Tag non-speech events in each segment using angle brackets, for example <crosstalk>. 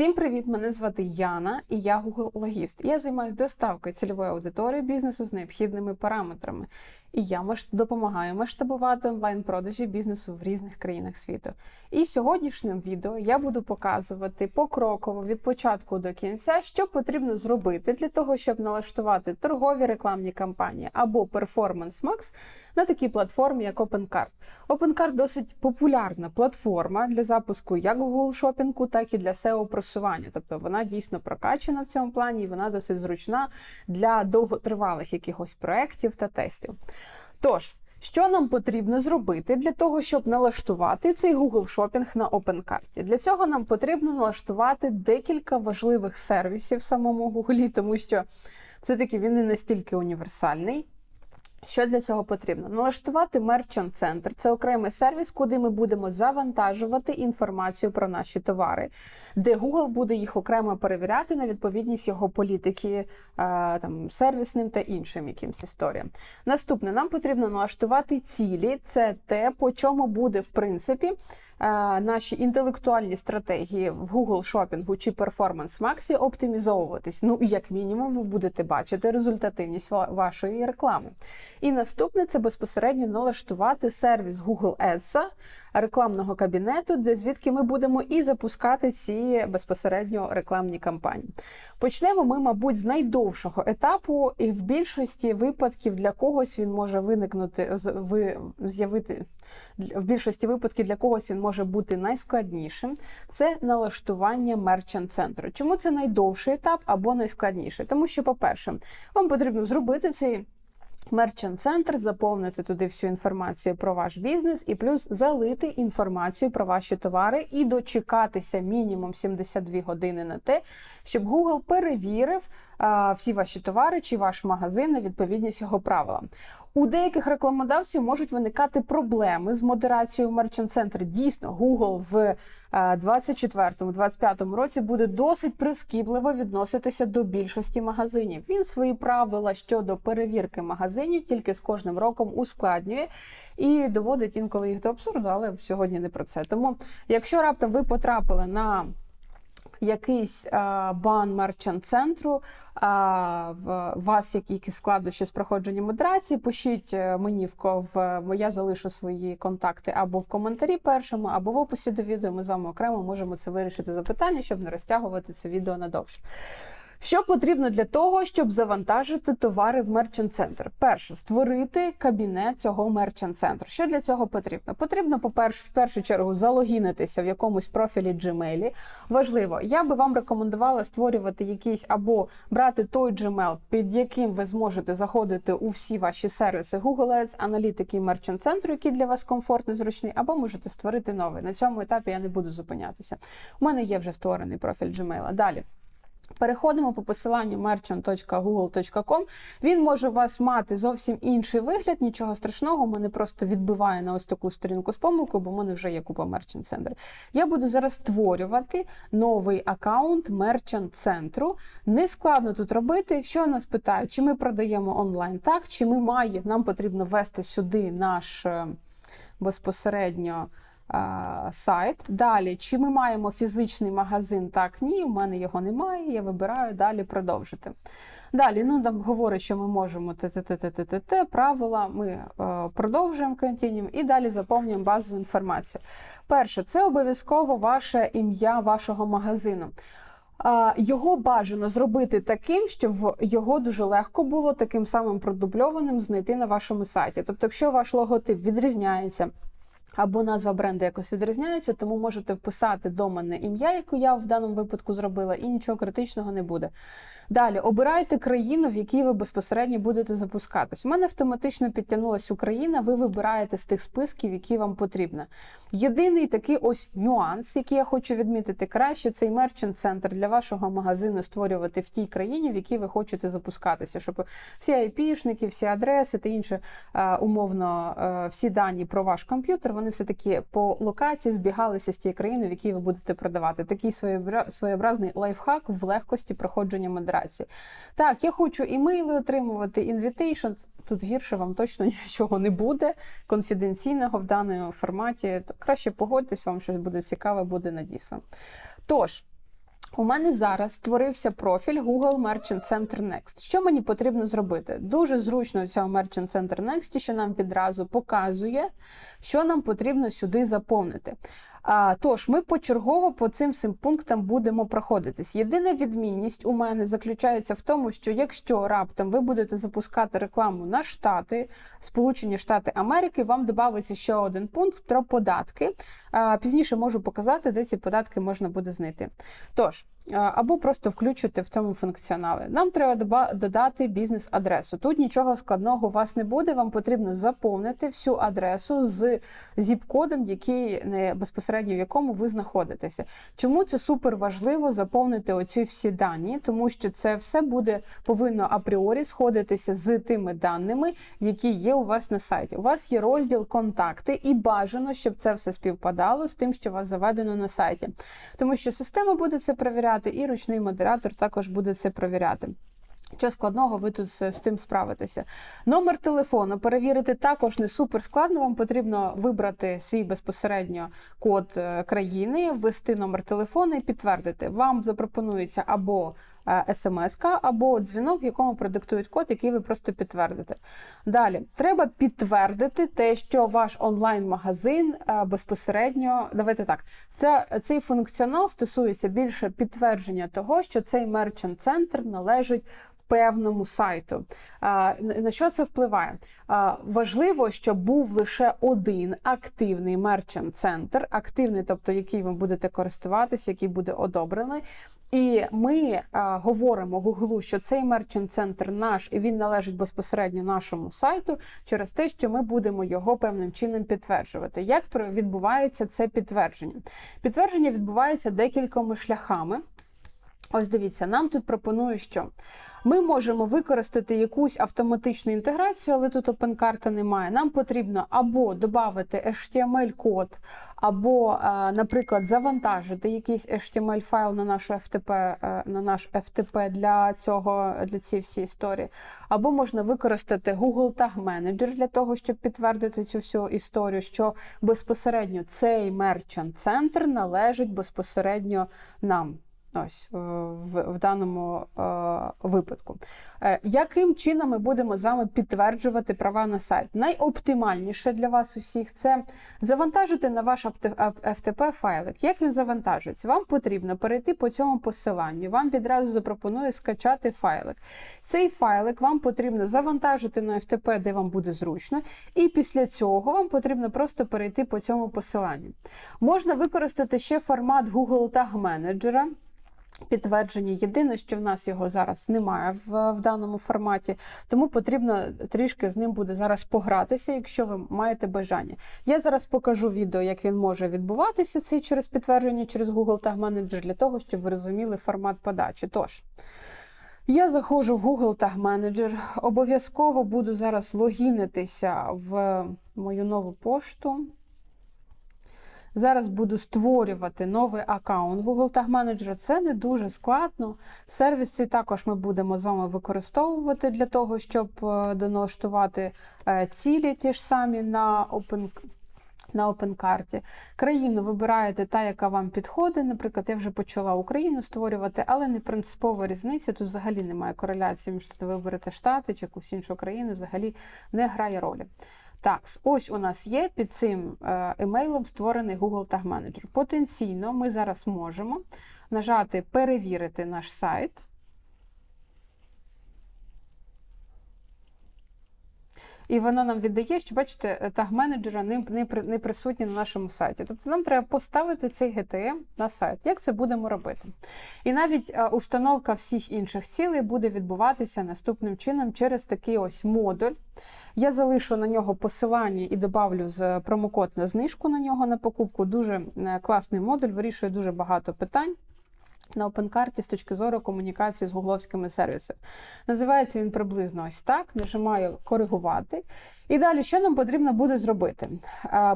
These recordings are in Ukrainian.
Всім привіт! Мене звати Яна і я Google Логіст. Я займаюся доставкою цільової аудиторії бізнесу з необхідними параметрами. І я допомагаю масштабувати онлайн-продажі бізнесу в різних країнах світу. І в сьогоднішньому відео я буду показувати покроково від початку до кінця, що потрібно зробити для того, щоб налаштувати торгові рекламні кампанії або Performance Max на такій платформі, як OpenCart. OpenCart досить популярна платформа для запуску як Google шопінгу, так і для SEO просування. Тобто вона дійсно прокачана в цьому плані, і вона досить зручна для довготривалих якихось проєктів та тестів. Тож, що нам потрібно зробити для того, щоб налаштувати цей Google шопінг на OpenCart? Для цього нам потрібно налаштувати декілька важливих сервісів в самому Google, тому що все-таки він не настільки універсальний. Що для цього потрібно? Налаштувати мерчант центр Це окремий сервіс, куди ми будемо завантажувати інформацію про наші товари, де Google буде їх окремо перевіряти на відповідність його політики е, там, сервісним та іншим якимсь історіям. Наступне, нам потрібно налаштувати цілі. Це те, по чому буде, в принципі, наші інтелектуальні стратегії в Google шопінгу чи Performance Max оптимізовуватись. Ну і як мінімум, ви будете бачити результативність вашої реклами. І наступне це безпосередньо налаштувати сервіс Google Ads, рекламного кабінету, де звідки ми будемо і запускати ці безпосередньо рекламні кампанії. Почнемо ми, мабуть, з найдовшого етапу, і в більшості випадків для когось він може виникнути з'явити в більшості випадків для когось він може бути найскладнішим. Це налаштування мерчант центру. Чому це найдовший етап або найскладніший? Тому що, по-перше, вам потрібно зробити цей. Мерчант центр заповнити туди всю інформацію про ваш бізнес і плюс залити інформацію про ваші товари і дочекатися мінімум 72 години на те, щоб Google перевірив а, всі ваші товари чи ваш магазин на відповідність його правилам. У деяких рекламодавців можуть виникати проблеми з модерацією в Merchant Center. Дійсно, Google в 2024-2025 році буде досить прискіпливо відноситися до більшості магазинів. Він свої правила щодо перевірки магазинів тільки з кожним роком ускладнює і доводить інколи їх до абсурду, але сьогодні не про це. Тому, якщо раптом ви потрапили на якийсь а, бан мерчант центру, а, в вас якісь складнощі з проходженням модерації, пишіть е, мені в, ков, я залишу свої контакти або в коментарі першому, або в описі до відео. Ми з вами окремо можемо це вирішити запитання, щоб не розтягувати це відео надовше. Що потрібно для того, щоб завантажити товари в мерчант центр? Перше, створити кабінет цього мерчант центру. Що для цього потрібно? Потрібно, по-перше, в першу чергу, залогінитися в якомусь профілі Gmail. Важливо, я би вам рекомендувала створювати якийсь або брати той Gmail, під яким ви зможете заходити у всі ваші сервіси Google Ads, аналітики і мерчант центру, який для вас комфортний, зручний, або можете створити новий. На цьому етапі я не буду зупинятися. У мене є вже створений профіль Gmail. Далі. Переходимо по посиланню merchant.google.com. Він може у вас мати зовсім інший вигляд, нічого страшного. Мене просто відбиває на ось таку сторінку з помилкою, бо в мене вже є купа Merchant Center. Я буду зараз створювати новий аккаунт Merchant центру. Не складно тут робити. Що нас питають, чи ми продаємо онлайн так, чи ми маємо, нам потрібно ввести сюди наш е, безпосередньо сайт. Далі, чи ми маємо фізичний магазин? Так, ні, у мене його немає. Я вибираю далі продовжити. Далі, ну там говорить, що ми можемо т-т-т-т-т-т, правила, ми е, продовжуємо континуум і далі заповнюємо базову інформацію. Перше, це обов'язково ваше ім'я вашого магазину. Його бажано зробити таким, щоб його дуже легко було таким самим продубльованим знайти на вашому сайті. Тобто, якщо ваш логотип відрізняється. Або назва бренду якось відрізняється, тому можете вписати доменне ім'я, яке я в даному випадку зробила, і нічого критичного не буде. Далі обирайте країну, в якій ви безпосередньо будете запускатись. У мене автоматично підтягнулася Україна, ви вибираєте з тих списків, які вам потрібно. Єдиний такий ось нюанс, який я хочу відмітити, краще цей мерчант центр для вашого магазину створювати в тій країні, в якій ви хочете запускатися, щоб всі айпішники, всі адреси та інше умовно всі дані про ваш комп'ютер вони все таки по локації збігалися з тієї країни, в якій ви будете продавати. Такий своєобразний лайфхак в легкості проходження модерації. Так, я хочу імейли отримувати, інвітейшн. Тут гірше вам точно <laughs> нічого не буде конфіденційного в даному форматі. То краще погодьтесь, вам щось буде цікаве, буде надіслано. Тож. У мене зараз створився профіль Google Merchant Center Next. Що мені потрібно зробити? Дуже зручно в цього Merchant Center Next, що нам відразу показує, що нам потрібно сюди заповнити. А, тож, ми почергово по цим всім пунктам будемо проходитись. Єдина відмінність у мене заключається в тому, що якщо раптом ви будете запускати рекламу на Штати, Сполучені Штати Америки, вам додається ще один пункт про податки. А, пізніше можу показати, де ці податки можна буде знайти. Тож, або просто включити в цьому функціонали. Нам треба додати бізнес-адресу. Тут нічого складного у вас не буде. Вам потрібно заповнити всю адресу з зіп-кодом, який не безпосередньо в якому ви знаходитеся. Чому це супер важливо заповнити оці всі дані? Тому що це все буде повинно апріорі сходитися з тими даними, які є у вас на сайті. У вас є розділ контакти, і бажано, щоб це все співпадало з тим, що у вас заведено на сайті. Тому що система буде це перевіряти, і ручний модератор також буде це перевіряти. Що складного ви тут з з цим справитеся? Номер телефону перевірити також не супер складно. Вам потрібно вибрати свій безпосередньо код е, країни, ввести номер телефону і підтвердити. Вам запропонується або смс або дзвінок, якому продиктують код, який ви просто підтвердите. Далі треба підтвердити те, що ваш онлайн-магазин е, безпосередньо. Давайте так. Це цей функціонал стосується більше підтвердження того, що цей мерчант центр належить. Певному сайту. А, На що це впливає? Важливо, щоб був лише один активний мерчант центр, активний, тобто який ви будете користуватися, який буде одобрений. І ми а, говоримо Гуглу, що цей мерчант центр наш і він належить безпосередньо нашому сайту через те, що ми будемо його певним чином підтверджувати. Як відбувається це підтвердження? Підтвердження відбувається декількома шляхами. Ось дивіться, нам тут пропонують, що ми можемо використати якусь автоматичну інтеграцію, але тут OpenCart немає. Нам потрібно або додати HTML-код, або, е, наприклад, завантажити якийсь HTML-файл на нашу FTP, е, на наш FTP для цього для цієї всієї історії, або можна використати Google Tag Manager для того, щоб підтвердити цю всю історію, що безпосередньо цей мерчант центр належить безпосередньо нам. Ось е, в, в даному е, випадку. Е, яким чином ми будемо з вами підтверджувати права на сайт? Найоптимальніше для вас усіх це завантажити на ваш FTP файлик. Як він завантажується? Вам потрібно перейти по цьому посиланню. Вам відразу запропонує скачати файлик. Цей файлик вам потрібно завантажити на FTP, де вам буде зручно, і після цього вам потрібно просто перейти по цьому посиланню. Можна використати ще формат Google Tag Manager. Підтвердження єдине, що в нас його зараз немає в, в даному форматі, тому потрібно трішки з ним буде зараз погратися, якщо ви маєте бажання. Я зараз покажу відео, як він може відбуватися цей через підтвердження через Google Tag Manager, для того, щоб ви розуміли формат подачі. Тож. Я заходжу в Google Tag Manager, обов'язково буду зараз логінитися в мою нову пошту. Зараз буду створювати новий аккаунт Google Tag Manager. Це не дуже складно. Сервіс цей також ми будемо з вами використовувати для того, щоб е, доналаштувати е, цілі ті ж самі на Open. На OpenCart. Країну вибираєте та, яка вам підходить. Наприклад, я вже почала Україну створювати, але не принципова різниця. Тут взагалі немає кореляції між ви виберете Штати чи якусь іншу країну, взагалі не грає ролі. Так, ось у нас є під цим е, емейлом створений Google Tag Manager. Потенційно ми зараз можемо нажати Перевірити наш сайт. І воно нам віддає, що бачите, таг менеджера не, не, не присутній на нашому сайті. Тобто нам треба поставити цей GTM на сайт. Як це будемо робити? І навіть е, установка всіх інших цілей буде відбуватися наступним чином через такий ось модуль. Я залишу на нього посилання і добавлю з промокод на знижку на нього на покупку. Дуже е, класний модуль, вирішує дуже багато питань. На опенкарті з точки зору комунікації з гугловськими сервісами. Називається він приблизно ось так. Нажимаю коригувати. І далі, що нам потрібно буде зробити?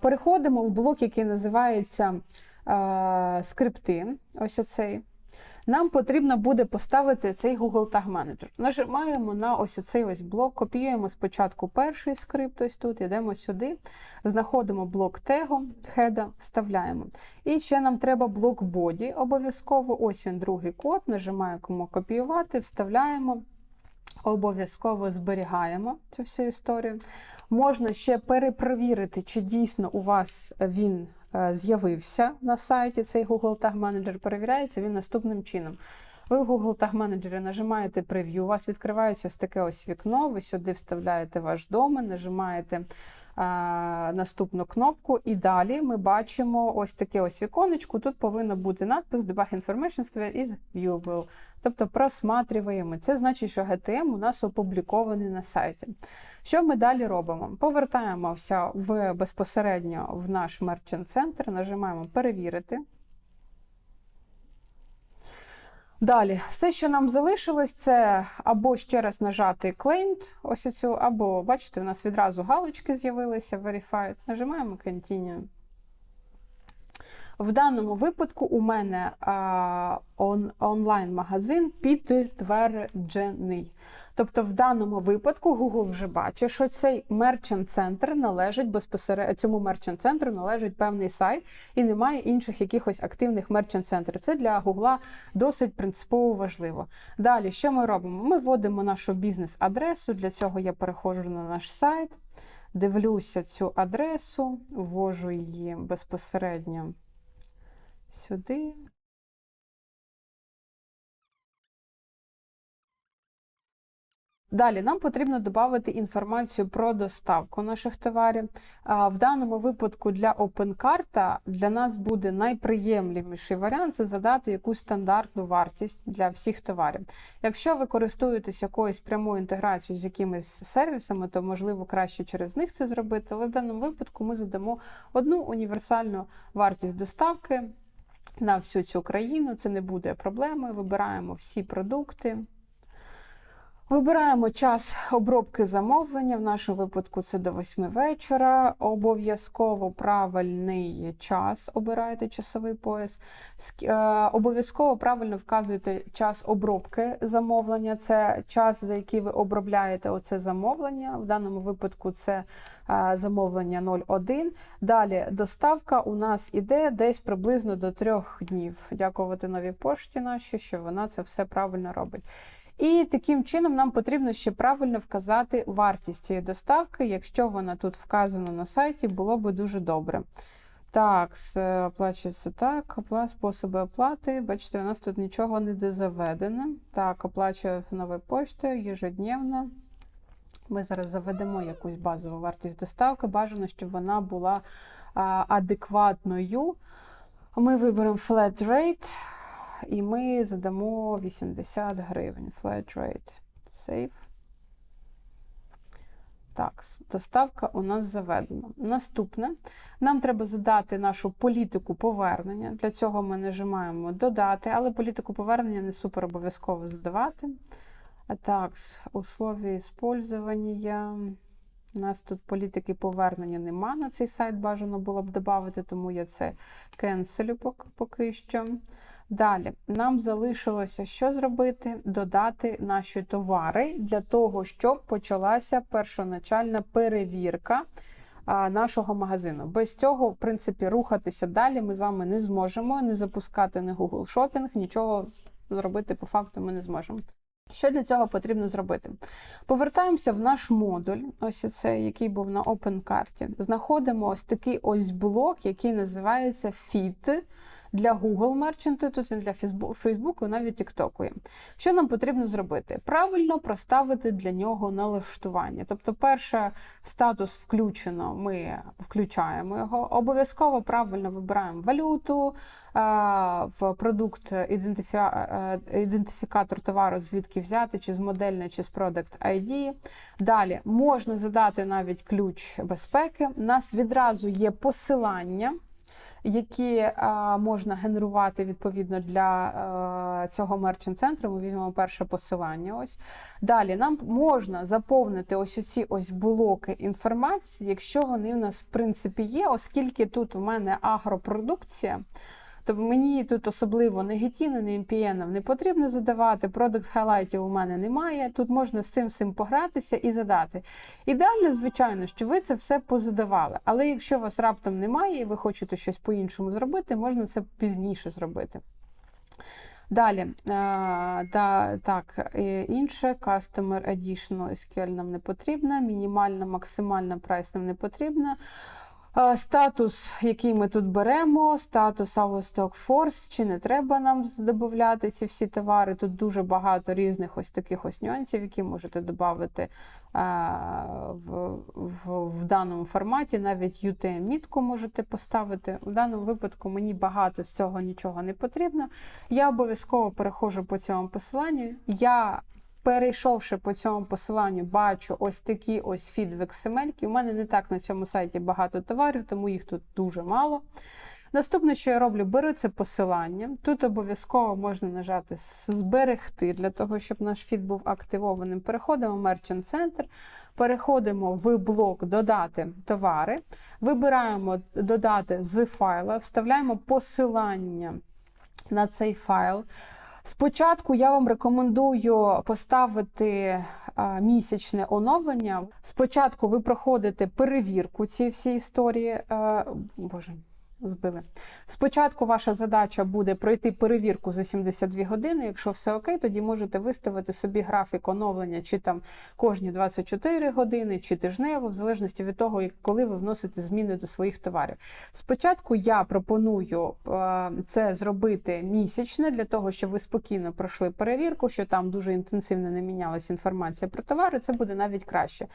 Переходимо в блок, який називається скрипти. Ось оцей. Нам потрібно буде поставити цей Google Tag Manager. Нажимаємо на ось цей ось блок, копіюємо спочатку перший скрипт, ось тут, йдемо сюди, знаходимо блок тегу, хеда, вставляємо. І ще нам треба блок боді обов'язково. Ось він другий код, нажимаємо копіювати, вставляємо. Обов'язково зберігаємо цю всю історію. Можна ще перепровірити, чи дійсно у вас він з'явився на сайті. Цей Google Tag Manager перевіряється він наступним чином. Ви в Google Tag Manager нажимаєте прев'ю, у вас відкривається ось таке ось вікно, ви сюди вставляєте ваш домен, нажимаєте наступну кнопку, і далі ми бачимо ось таке ось віконечко. Тут повинно бути надпис Debug Information is viewable, тобто просматриваємо. Це значить, що GTM у нас опублікований на сайті. Що ми далі робимо? Повертаємося в безпосередньо в наш Merchant Center, нажимаємо перевірити. Далі, все, що нам залишилось, це або ще раз нажати Claimed, ось цю, або, бачите, у нас відразу галочки з'явилися, Verified. Нажимаємо Continue. В даному випадку у мене а, он, онлайн-магазин підтверджений. Тобто, в даному випадку Google вже бачить, що цей мерчант центр належить безпосередньо цьому мерчант центру належить певний сайт і немає інших якихось активних мерчант центрів. Це для Google досить принципово важливо. Далі, що ми робимо? Ми вводимо нашу бізнес-адресу. Для цього я переходжу на наш сайт, дивлюся цю адресу, ввожу її безпосередньо сюди. Далі нам потрібно додати інформацію про доставку наших товарів. В даному випадку для OpenCart для нас буде найприємніший варіант це задати якусь стандартну вартість для всіх товарів. Якщо ви користуєтесь якоюсь прямою інтеграцією з якимись сервісами, то можливо краще через них це зробити. Але в даному випадку ми задамо одну універсальну вартість доставки на всю цю країну. Це не буде проблемою. Вибираємо всі продукти. Вибираємо час обробки замовлення. В нашому випадку це до 8 вечора. Обов'язково правильний час обирайте часовий пояс. Е, Обов'язково правильно вказуєте час обробки замовлення. Це час, за який ви обробляєте оце замовлення. В даному випадку це е, замовлення 01. Далі доставка у нас іде десь приблизно до трьох днів. Дякувати новій пошті нашій, що вона це все правильно робить. І таким чином нам потрібно ще правильно вказати вартість цієї доставки. Якщо вона тут вказана на сайті, було би дуже добре. Так, оплачується так, способи оплати. Бачите, у нас тут нічого не дозаведено. Так, оплачує новою поштою ежедневно. Ми зараз заведемо якусь базову вартість доставки. Бажано, щоб вона була адекватною. Ми виберемо flat rate. І ми задамо 80 гривень. Flat rate. Save. Так, доставка у нас заведена. Наступне. Нам треба задати нашу політику повернення. Для цього ми нажимаємо додати, але політику повернення не супер обов'язково задавати. Так, условия использования. У нас тут політики повернення нема. На цей сайт бажано було б додати, тому я це кенселю поки що. Далі нам залишилося що зробити? Додати наші товари для того, щоб почалася першоначальна перевірка нашого магазину. Без цього, в принципі, рухатися далі ми з вами не зможемо, не запускати не Google Shopping, нічого зробити по факту ми не зможемо. Що для цього потрібно зробити? Повертаємося в наш модуль, ось цей, який був на OpenCart. Знаходимо ось такий ось блок, який називається Fit для Google Merchant, тут він для Facebook і навіть TikTok. Що нам потрібно зробити? Правильно проставити для нього налаштування. Тобто, перше статус включено, ми включаємо його. Обов'язково правильно вибираємо валюту, в продукт ідентифікатор товару, звідки взяти, чи з модельної, чи з Product ID. Далі можна задати навіть ключ безпеки. У нас відразу є посилання які а, можна генерувати відповідно для а, цього мерчен центру. Ми візьмемо перше посилання. Ось далі нам можна заповнити ось оці ось блоки інформації, якщо вони в нас в принципі є, оскільки тут у мене агропродукція. Тобто мені тут особливо не гетіна, не MPN не потрібно задавати. Продакт хайлайтів у мене немає. Тут можна з цим всім погратися і задати. Ідеально, звичайно, що ви це все позадавали. Але якщо вас раптом немає і ви хочете щось по-іншому зробити, можна це пізніше зробити. Далі, е, да, так, е, інше, Customer Additional SQL нам не потрібна, мінімальна, максимальна прайс нам не потрібна. Статус, який ми тут беремо, статус Stock Force, чи не треба нам додати ці всі товари. Тут дуже багато різних ось таких ось нюансів, які можете додати в, в, в даному форматі. Навіть UTM-мітку можете поставити. В даному випадку мені багато з цього нічого не потрібно. Я обов'язково переходжу по цьому посиланню. Я Перейшовши по цьому посиланню, бачу ось такі ось фід в XML. У мене не так на цьому сайті багато товарів, тому їх тут дуже мало. Наступне, що я роблю, беру це посилання. Тут обов'язково можна нажати Зберегти для того, щоб наш фід був активованим. Переходимо в Merchant Center, переходимо в блок Додати товари, вибираємо додати з файла, вставляємо посилання на цей файл. Спочатку я вам рекомендую поставити місячне оновлення. Спочатку ви проходите перевірку цієї всієї історії. А, Боже, збили. Спочатку ваша задача буде пройти перевірку за 72 години. Якщо все окей, тоді можете виставити собі графік оновлення, чи там кожні 24 години, чи тижнево, в залежності від того, коли ви вносите зміни до своїх товарів. Спочатку я пропоную е, це зробити місячне, для того, щоб ви спокійно пройшли перевірку, що там дуже інтенсивно не мінялася інформація про товари, це буде навіть краще.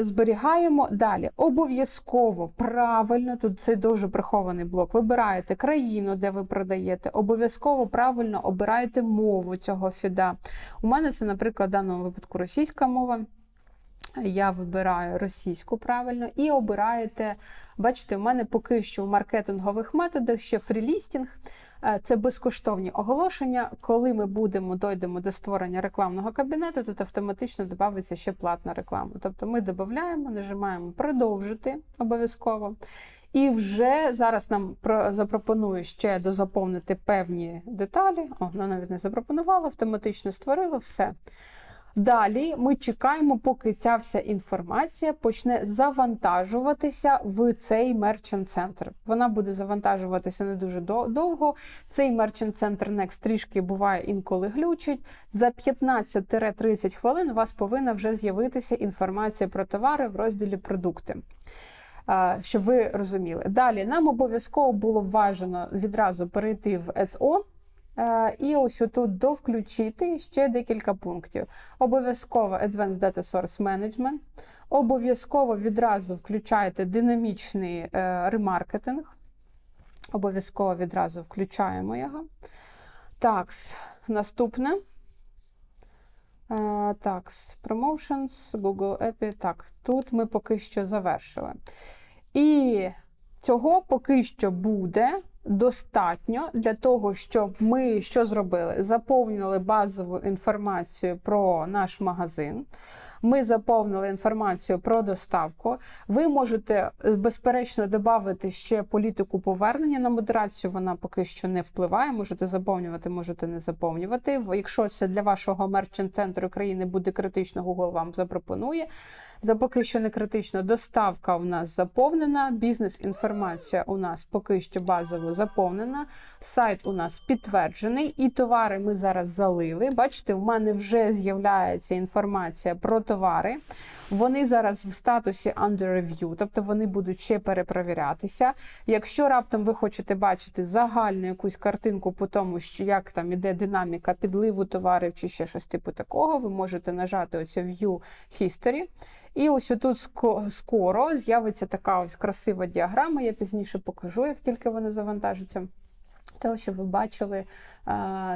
Зберігаємо далі. Обов'язково правильно, тут цей дуже прихований блок. Вибираєте країну, де ви продаєте. Обов'язково правильно обираєте мову цього фіда. У мене це, наприклад, в даному випадку російська мова. Я вибираю російську правильно і обираєте, бачите, у мене поки що в маркетингових методах ще фрілістінг. Е, це безкоштовні оголошення. Коли ми будемо дойдемо до створення рекламного кабінету, тут автоматично додається ще платна реклама. Тобто ми додаємо, нажимаємо продовжити обов'язково. І вже зараз нам запропонує ще дозаповнити певні деталі. О, вона навіть не запропонувала, автоматично створила все. Далі ми чекаємо, поки ця вся інформація почне завантажуватися в цей мерчант центр. Вона буде завантажуватися не дуже довго. Цей мерчант центр Next трішки буває інколи глючить. За 15-30 хвилин у вас повинна вже з'явитися інформація про товари в розділі продукти. Щоб ви розуміли. Далі нам обов'язково було бажано відразу перейти в ЕЦО. Е, і ось отут довключити ще декілька пунктів. Обов'язково Advanced Data Source Management. Обов'язково відразу включайте динамічний е, ремаркетинг. Обов'язково відразу включаємо його. Так, наступне. Так, Promotions, Google API. Так, тут ми поки що завершили. І цього поки що буде достатньо для того, щоб ми що зробили? Заповнили базову інформацію про наш магазин. Ми заповнили інформацію про доставку. Ви можете е, безперечно додати ще політику повернення на модерацію. Вона поки що не впливає. Можете заповнювати, можете не заповнювати. Якщо це для вашого мерчант центру країни буде критично, Google вам запропонує. За поки що не критично, доставка у нас заповнена, бізнес-інформація у нас поки що базово заповнена. Сайт у нас підтверджений, і товари ми зараз залили. Бачите, у мене вже з'являється інформація про товари. Вони зараз в статусі under review, тобто вони будуть ще перепровірятися. Якщо раптом ви хочете бачити загальну якусь картинку по тому, що як там іде динаміка підливу товарів чи ще щось типу такого, ви можете нажати оцю View History. І ось тут скоро з'явиться така ось красива діаграма. Я пізніше покажу, як тільки вони завантажаться. Того, щоб ви бачили,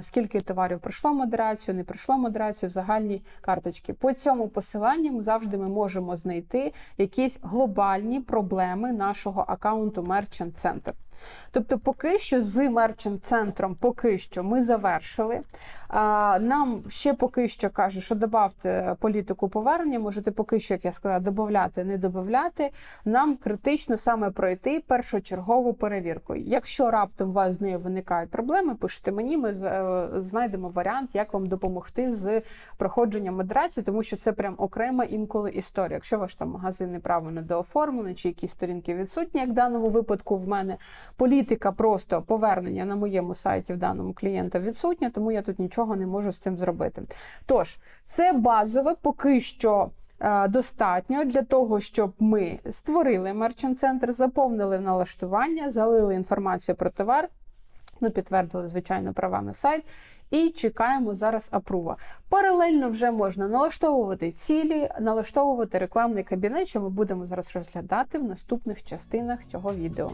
скільки товарів пройшло модерацію, не пройшло модерацію в загальній карточці. По цьому посиланню завжди ми можемо знайти якісь глобальні проблеми нашого аккаунту Merchant Center. Тобто, поки що з мерчант центром, поки що ми завершили. Нам ще поки що каже, що додавте політику повернення, можете поки що, як я сказала, додати, не додати. Нам критично саме пройти першочергову перевірку. Якщо раптом у вас з нею виникають проблеми, пишіть мені, ми е, знайдемо варіант, як вам допомогти з проходженням модерації, тому що це прям окрема інколи історія. Якщо ваш там магазин неправильно дооформлений, чи якісь сторінки відсутні, як в даному випадку в мене політика просто повернення на моєму сайті в даному клієнта відсутня, тому я тут нічого не можу з цим зробити. Тож, це базове поки що. е, Достатньо для того, щоб ми створили мерчант центр, заповнили налаштування, залили інформацію про товар, ну, підтвердили, звичайно, права на сайт. І чекаємо зараз апрува. Паралельно вже можна налаштовувати цілі, налаштовувати рекламний кабінет, що ми будемо зараз розглядати в наступних частинах цього відео.